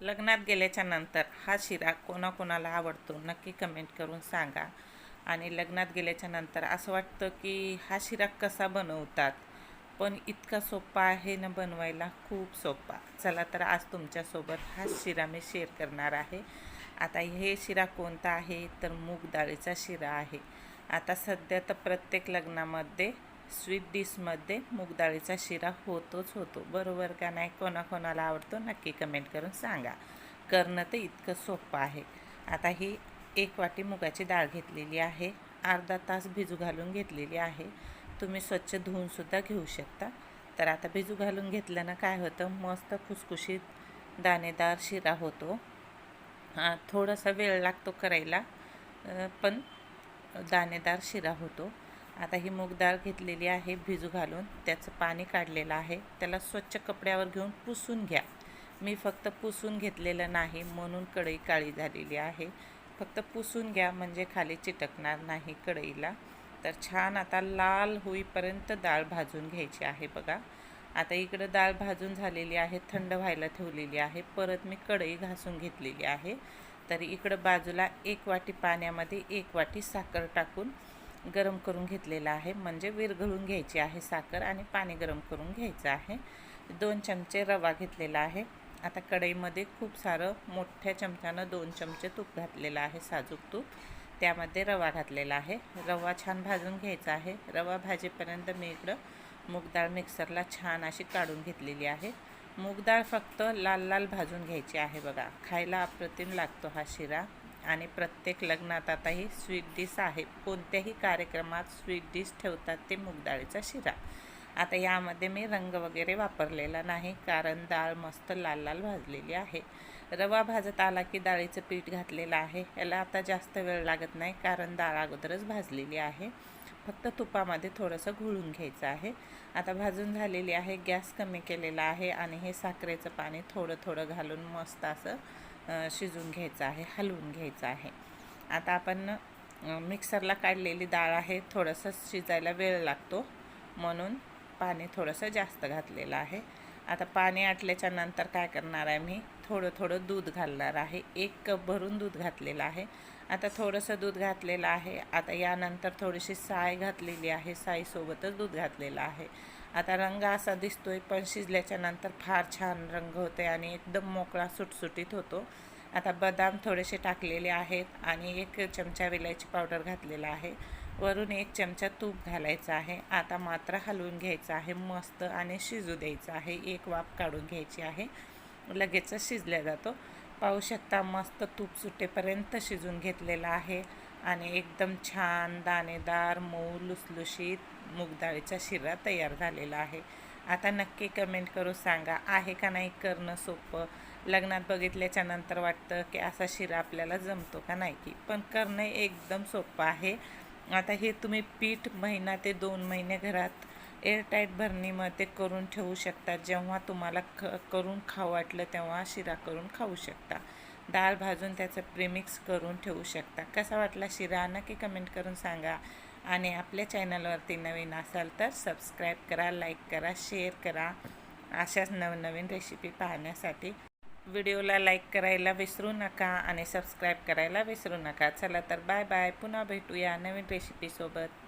लग्नात गेल्याच्यानंतर हा शिरा कोणाकोणाला आवडतो नक्की कमेंट करून सांगा. आणि लग्नात गेल्याच्यानंतर असं वाटतं की हा शिरा कसा बनवतात? पण इतका सोपा आहे ना बनवायला? खूप सोपा. चला तर आज तुमच्यासोबत हा शिरा मी शेअर करणार आहे. आता हे शिरा कोणता आहे? तर मूग डाळीचा शिरा आहे. आता सध्या तर प्रत्येक लग्नामध्ये स्वीट डिशमध्ये मूगडाळीचा शिरा होतोच होतो. बरोबर का नाही? कोणाकोणाला आवडतो नक्की कमेंट करून सांगा. करणं तर इतकं सोपं आहे. आता ही एक वाटी मुगाची डाळ घेतलेली आहे. अर्धा तास भिजू घालून घेतलेली आहे. तुम्ही स्वच्छ धुवूनसुद्धा घेऊ शकता. तर आता भिजू घालून घेतल्यानं काय होतं? मस्त खुसखुशीत दाणेदार शिरा होतो. हां थोडासा वेळ लागतो करायला पण दाणेदार शिरा होतो. आता ही मूग डाळ घेतलेली आहे भिजू घालून. त्याचं पाणी काढलेलं आहे. त्याला स्वच्छ कपड्यावर घेऊन पुसून घ्या. मी फक्त पुसून घेतलेलं नाही म्हणून कढई काळी झालेली आहे. फक्त पुसून घ्या म्हणजे खाली चिटकणार नाही कढईला. तर छान आता लाल होईपर्यंत डाळ भाजून घ्यायची आहे बघा. आता इकडं डाळ भाजून झालेली आहे थंड व्हायला ठेवलेली आहे. परत मी कढई घासून घेतलेली आहे. तर इकडं बाजूला एक वाटी पाण्यामध्ये एक वाटी साखर टाकून गरम करून घेतलेला आहे. म्हणजे विरघळून घ्यायची आहे साखर आणि पाणी गरम करून घ्यायचं आहे. दोन चमचे रवा घेतलेला आहे. आता कढईमध्ये खूप सारं मोठ्या चमच्यानं दोन चमचे तूप घातलेलं आहे साजूक तूप. त्यामध्ये रवा घातलेला आहे. रवा छान भाजून घ्यायचा आहे. रवा भाजेपर्यंत मी इकडं मूगडाळ मिक्सरला छान अशी काढून घेतलेली आहे. मूग डाळ फक्त लाल लाल भाजून घ्यायची आहे बघा. खायला अप्रतिम लागतो हा शिरा. आणि प्रत्येक लग्नात आताही स्वीट डिश आहे. कोणत्याही कार्यक्रमात स्वीट डिश ठेवतात ते मुगडाळीचा शिरा. आता यामध्ये मी रंग वगैरे वापरलेला नाही कारण डाळ मस्त लाल लाल भाजलेली आहे. रवा भाजत आला की डाळीचं पीठ घातलेलं आहे. याला आता जास्त वेळ लागत नाही कारण डाळ अगोदरच भाजलेली आहे. फक्त तुपामध्ये थोडंसं घुळून घ्यायचं आहे. आता भाजून झालेली आहे गॅस कमी केलेला आहे आणि हे साखरेचं पाणी थोडं थोडं घालून मस्त असं शिजून घ्यायचं आहे हलवून घ्यायचं आहे. आता आपण मिक्सरला काढलेली डाळ आहे थोडंसं शिजायला वेळ लागतो. म्हणून पाणी थोडंसं जास्त घातलेलं आहे. आता पाणी आटल्याच्या नंतर काय करणार आहे मी? थोडं थोडं दूध घालणार आहे. एक कप भरून दूध घातलेलं आहे. आता थोडंसं दूध घातलेलं आहे. आता यानंतर थोडीशी साय घातलेली आहे. साईसोबतच दूध घातलेलं आहे. आता रंग असा दिसतोय पण शिजल्याच्या नंतर फार छान रंग होते आणि एकदम मोकळा सुटसुटीत होतो. आता बदाम थोडेसे टाकलेले आहेत आणि एक चमचा विलायची पावडर घातलेला आहे. वरून एक चमचा तूप घालायचा आहे. आता मात्र हलवून घ्यायचं आहे मस्त आणि शिजू द्यायचं आहे. एक वाफ काढून घ्यायची आहे. लगेचच शिजल्या जातो. पाहू शकता मस्त तूप सुटेपर्यंत शिजून घेतलेला आहे. आणि एकदम छान दाणेदार मऊ लुसलुशीत मूगडाळीचा शिरा तयार झालेला आहे. आता नक्की कमेंट करून सांगा आहे का नाही करणं सोपं? लग्नात बघितल्याच्या नंतर वाटतं की असा शिरा आपल्याला जमतो का नाही की? पण करणं एकदम सोपं आहे. आता हे तुम्ही पीठ महिना ते दोन महिने घरात एअरटाईट भरणीमध्ये करून ठेवू शकता. जेव्हा तुम्हाला ख करून खाऊ वाटलं तेव्हा शिरा करून खाऊ शकता. डाळ भाजून त्याचं प्रेमिक्स करून ठेवू शकता. कसा वाटला शिरा? नक्की कमेंट करून सांगा. आणि आपल्या चॅनलवरती नवीन असाल तर सबस्क्राईब करा लाईक करा शेअर करा. अशाच नवनवीन रेसिपी पाहण्यासाठी व्हिडिओला लाईक करायला विसरू नका आणि सबस्क्राईब करायला विसरू नका. चला तर बाय बाय पुन्हा भेटूया नवीन रेसिपीसोबत